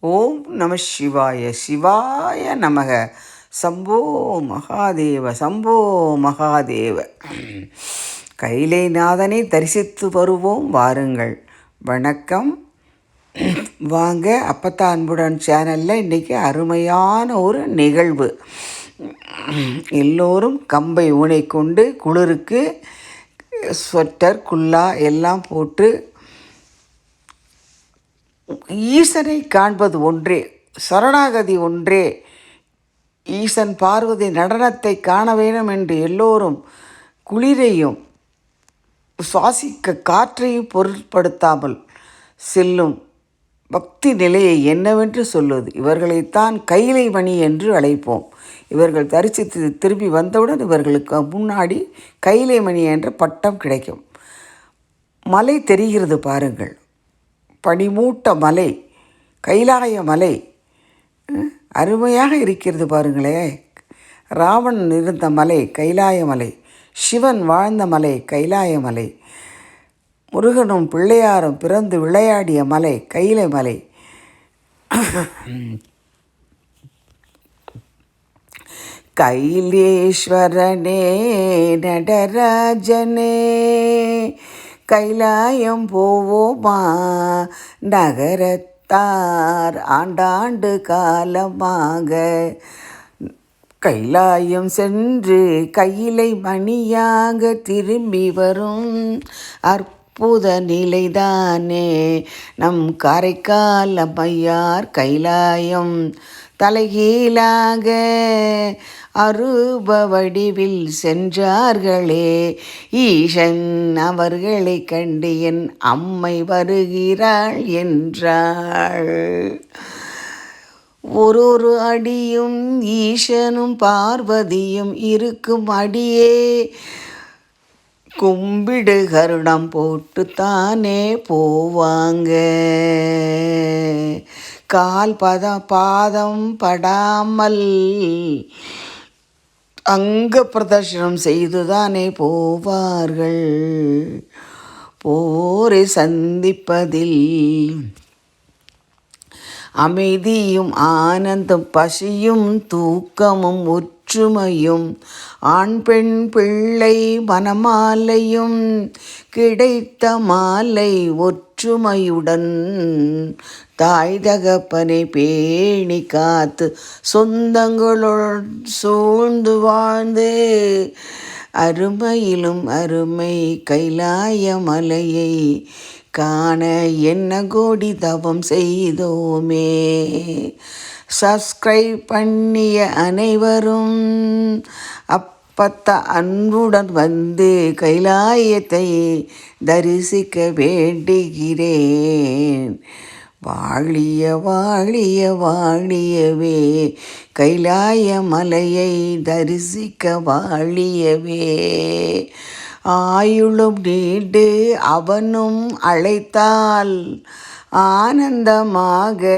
ஓம் நம சிவாய சிவாய நமக. சம்போ மகாதேவ சம்போ மகாதேவ. கைலைநாதனை தரிசித்து வருவோம் வாருங்கள். வணக்கம். வாங்க அப்பத்தா அன்புடன் சேனலில் இன்றைக்கி அருமையான ஒரு நிகழ்வு. எல்லோரும் கம்பை ஊனை கொண்டு குளிருக்கு ஸ்வெட்டர் குல்லா எல்லாம் போட்டு ஈசனை காண்பது ஒன்றே சரணாகதி ஒன்றே. ஈசன் பார்வதி நடனத்தை காண வேண்டும் என்று எல்லோரும் குளிரையும் சுவாசிக்க காற்றையும் பொருட்படுத்தாமல் செல்லும் பக்தி நிலையை என்னவென்று சொல்லுவது இவர்களைத்தான் கைலை மணி என்று அழைப்போம். இவர்கள் தரிசித்து திரும்பி வந்தவுடன் இவர்களுக்கு முன்னாடி கைலை மணி என்ற பட்டம் கிடைக்கும். மலை தெரிகிறது பாருங்கள். பனிமூட்ட மலை கைலாய மலை அருமையாக இருக்கிறது பாருங்களே. ராவணன் இருந்த மலை கைலாய மலை சிவன் வாழ்ந்த மலை கைலாய மலை முருகனும் பிள்ளையாரும் பிறந்து விளையாடிய மலை கைலை மலை. கைலேஸ்வரனே நடராஜனே கைலாயம் போவோமா? நகரத்தார் ஆண்டாண்டு காலமாக. கைலாயம் சென்று கையிலை மணியாக திரும்பி வரும் அற்புத நிலைதானே. நம் காரைக்கால் அம்மையார் கைலாயம் தலைகீழாக அரூப வடிவில் சென்றார்களே. ஈசன் அவர்களை கண்டு என் அம்மை வருகிறாள் என்றாள். ஒரு ஒரு அடியும் ஈசனும் பார்வதியும் இருக்கும் அடியே. கும்பிடு கருடம் போட்டு தானே போவாங்க. கால் பதம் பாதம் படாமல் அங்க பிரதர்ஷனம் செய்துதானே போவார்கள்? போரை சந்திப்பதில் அமைதியும் ஆனந்தம் பசியும் தூக்கமும் ஒற்றுமையும் ஆண் பெண் பிள்ளை மனமாலையும் கிடைத்த மாலை ஒற்றுமையுடன் தாய் தகப்பனை பேணி காத்து சொந்தங்களுடன் சூழ்ந்து வாழ்ந்து அருமையிலும் அருமை கைலாய மலையை காண என்ன கோடி தவம் செய்தோமே. சப்ஸ்கிரைப் பண்ணிய அனைவரும் அப்பத்த அன்புடன் வந்து கைலாயத்தை தரிசிக்க வேண்டுகிறேன். வாழிய வாழிய வாழியவே கைலாய மலையை தரிசிக்க வாழியவே. ஆயுளும் நீண்டு அவனும் அழைத்தால் ஆனந்தமாக